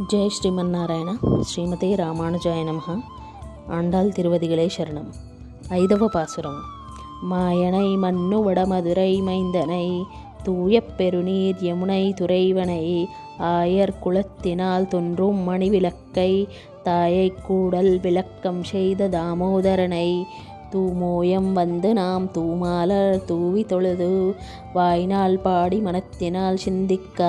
ஜெய் ஸ்ரீமன்னாராயண ஸ்ரீமதே ராமானுஜாய நமக ஆண்டாள் திருவதிகளே சரணம் ஐதவ பாசுரம் மாயனை மண்ணு வடமதுரை மைந்தனை தூய பெருநீர் யமுனை துறைவனை ஆயர் குலத்தினால் தொன்றும் மணிவிளக்கை தாயை கூடல் விளக்கம் செய்த தாமோதரனை தூமோயம் வந்து நாம் தூமாலர் தூவி தொழுது வாய்நாள் பாடி மனத்தினால் சிந்திக்க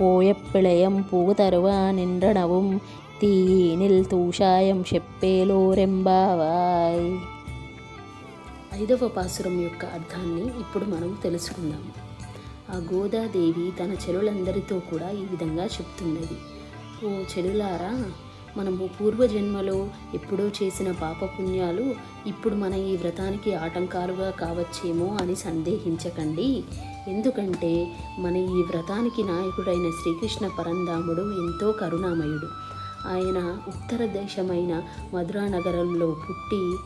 పోయ పిళయం పూగుతరువ నిండ్రనவும் తీనిల్ తూషాయం చెప్పేలోరెంబావాయ్ ఐదవ పాసురం యొక్క అర్థాన్ని ఇప్పుడు మనం తెలుసుకుందాము ఆ గోదాదేవి తన చెలులందరితో కూడా ఈ విధంగా చెప్తున్నది. ఓ చెలులారా మనము పూర్వజన్మలో ఎప్పుడో చేసిన పాపపుణ్యాలు ఇప్పుడు మన ఈ వ్రతానికి ఆటంకాలుగా కావచ్చేమో అని సందేహించకండి. ఎందుకంటే మన ఈ వ్రతానికి నాయకుడైన శ్రీకృష్ణ పరంధాముడు ఎంతో కరుణామయుడు. ఆయన ఉత్తర దేశమైన మధురా నగరంలో పుట్టి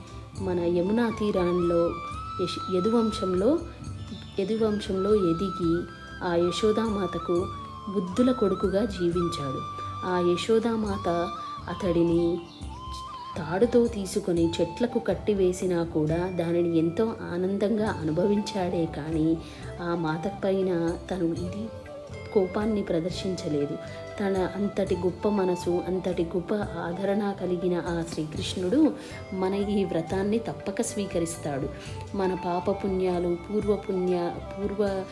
మన యమునా తీరాల్లో యశ్ యదువంశంలో యదువంశంలో ఎదిగి ఆ యశోదామాతకు బుద్ధుల కొడుకుగా జీవించాడు. ఆ యశోదామాత అతడిని తాడుతో తీసుకొని చెట్లకు కట్టివేసినా కూడా దానిని ఎంతో ఆనందంగా అనుభవించాడే కానీ ఆ మాత పైన తను ఇది కోపాన్ని ప్రదర్శించలేదు. తన అంతటి గొప్ప మనసు అంతటి గొప్ప ఆదరణ కలిగిన ఆ శ్రీకృష్ణుడు మన ఈ వ్రతాన్ని తప్పక స్వీకరిస్తాడు. మన పాపపుణ్యాలు పూర్వపుణ్య పూర్వ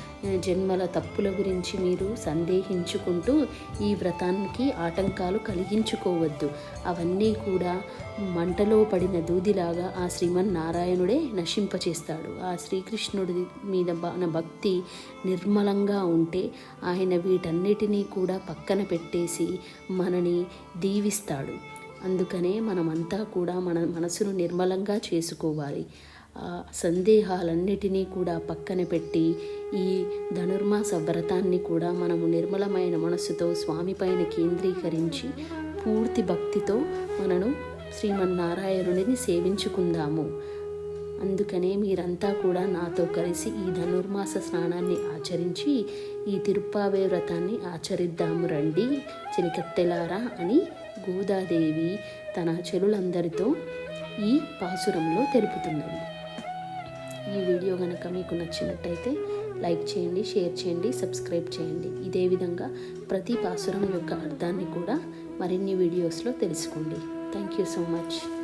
జన్మల తప్పుల గురించి మీరు సందేహించుకుంటూ ఈ వ్రతానికి ఆటంకాలు కలిగించుకోవద్దు. అవన్నీ కూడా మంటలో పడిన దూదిలాగా ఆ శ్రీమన్నారాయణుడే నశింపచేస్తాడు. ఆ శ్రీకృష్ణుడి మీద మన భక్తి నిర్మలంగా ఉంటే ఆయన వీటన్నిటినీ కూడా పక్కన పెట్టేసి మనని దీవిస్తాడు. అందుకనే మనమంతా కూడా మన మనసును నిర్మలంగా చేసుకోవాలి. ఆ సందేహాలన్నిటినీ కూడా పక్కన పెట్టి ఈ ధనుర్మాస వ్రతాన్ని కూడా మనము నిర్మలమైన మనస్సుతో స్వామి పైన కేంద్రీకరించి పూర్తి భక్తితో మనను శ్రీమన్నారాయణుడిని సేవించుకుందాము. అందుకనే మీరంతా కూడా నాతో కలిసి ఈ ధనుర్మాస స్నానాన్ని ఆచరించి ఈ తిరుప్పావే వ్రతాన్ని ఆచరిద్దాము రండి. చిలికత్తెలారా అని గోదాదేవి తన చెలులందరితో ఈ పాసురంలో తెలుపుతున్నది ఈ వీడియో కనుక మీకు నచ్చినట్టయితే లైక్ చేయండి షేర్ చేయండి సబ్స్క్రైబ్ చేయండి. ఇదే విధంగా ప్రతి పాసురం యొక్క అర్థాన్ని కూడా మరిన్ని వీడియోస్లో తెలుసుకోండి. Thank you so much.